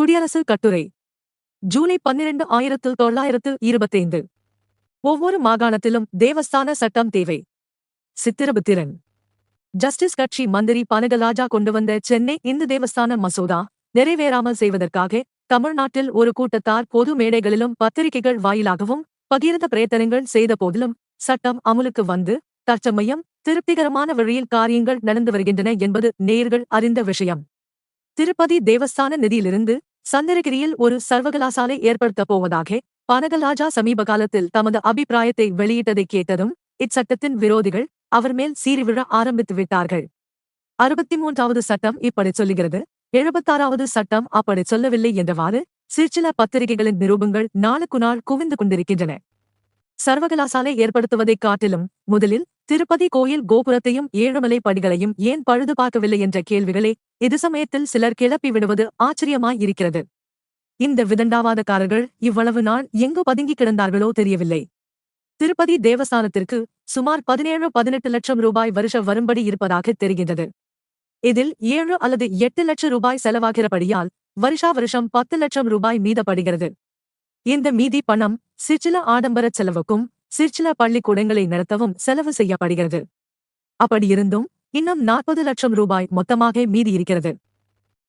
குடியரசு கட்டுரை. ஜூலை பன்னிரண்டு ஆயிரத்து தொள்ளாயிரத்து இருபத்தைந்து. ஒவ்வொரு மாகாணத்திலும் தேவஸ்தான சட்டம் தேவை. சித்திரபுத்திரன். ஜஸ்டிஸ் கட்சி மந்திரி பனகலாஜா கொண்டு வந்த சென்னை இந்து தேவஸ்தான மசோதா நிறைவேறாமல் செய்வதற்காக தமிழ்நாட்டில் ஒரு கூட்டத்தார் பொது மேடைகளிலும் பத்திரிகைகள் வாயிலாகவும் பகிரந்த பிரயத்தனங்கள் செய்த போதிலும் சட்டம் அமுலுக்கு வந்து தற்சமயம் திருப்திகரமான வழியில் காரியங்கள் நடந்து வருகின்றன என்பது நேயர்கள் அறிந்த விஷயம். திருப்பதி தேவஸ்தான நிதியிலிருந்து சந்திரகிரியில் ஒரு சர்வகலாசாலை ஏற்படுத்தப் போவதாக பனகலாஜா சமீப காலத்தில் தமது அபிப்பிராயத்தை வெளியிட்டதை கேட்டதும் இச்சட்டத்தின் விரோதிகள் அவர் மேல் சீறிவிழ ஆரம்பித்து விட்டார்கள். அறுபத்தி மூன்றாவது சட்டம் இப்படி சொல்லுகிறது. எழுபத்தாறாவது சட்டம் அப்படி சொல்லவில்லை என்றவாறு சிற்சில பத்திரிகைகளின் நிரூபங்கள் நாளுக்கு நாள் குவிந்து கொண்டிருக்கின்றன. சர்வகலாசாலை ஏற்படுத்துவதைக் காட்டிலும் முதலில் திருப்பதி கோயில் கோபுரத்தையும் ஏழுமலை படிகளையும் ஏன் பழுது பார்க்கவில்லை என்ற கேள்விகளை இது சமயத்தில் சிலர் கிளப்பி விடுவது ஆச்சரியமாயிருக்கிறது. இந்த விதண்டாவாதக்காரர்கள் இவ்வளவு நாள் எங்கு பதுங்கி கிடந்தார்களோ தெரியவில்லை. திருப்பதி தேவஸ்தானத்திற்கு சுமார் பதினேழு பதினெட்டு லட்சம் ரூபாய் வருஷ வரும்படி இருப்பதாக தெரிகின்றது. இதில் ஏழு அல்லது எட்டு லட்சம் ரூபாய் செலவாகிறபடியால் வருஷா வருஷம் பத்து லட்சம் ரூபாய் மீதப்படுகிறது. இந்த மீதி பணம் சிற்சில ஆடம்பரச் செலவுக்கும் சிற்சில பள்ளிக்கூடங்களை நடத்தவும் செலவு செய்யப்படுகிறது. அப்படியிருந்தும் இன்னும் நாற்பது லட்சம் ரூபாய் மொத்தமாக மீதி இருக்கிறது.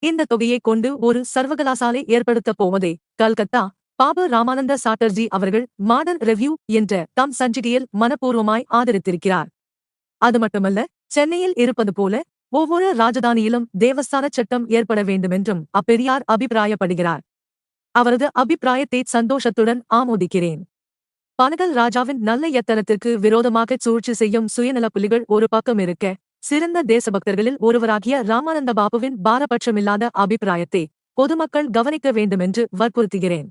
இந்த தொகையைக் கொண்டு ஒரு சர்வகலாசாலை ஏற்படுத்தப் போவதை கல்கத்தா பாபு ராமானந்த சாட்டர்ஜி அவர்கள் மாடர்ன் ரெவ்யூ என்ற தம் சஞ்சிகையில் மனப்பூர்வமாய் ஆதரித்திருக்கிறார். அது மட்டுமல்ல சென்னையில் இருப்பது போல ஒவ்வொரு ராஜதானியிலும் தேவஸ்தான சட்டம் ஏற்பட வேண்டுமென்றும் அப்பெரியார் அபிப்பிராயப்படுகிறார். அவரது அபிப்பிராயத்தை சந்தோஷத்துடன் ஆமோதிக்கிறேன். பனகல் ராஜாவின் நல்ல எத்தனத்திற்கு விரோதமாக சூழ்ச்சி செய்யும் சுயநல புலிகள் ஒரு பக்கம் இருக்க சிறந்த தேசபக்தர்களில் ஒருவராகிய ராமானந்த பாபுவின் பாரபட்சமில்லாத அபிப்பிராயத்தை பொதுமக்கள் கவனிக்க வேண்டுமென்று வற்புறுத்துகிறேன்.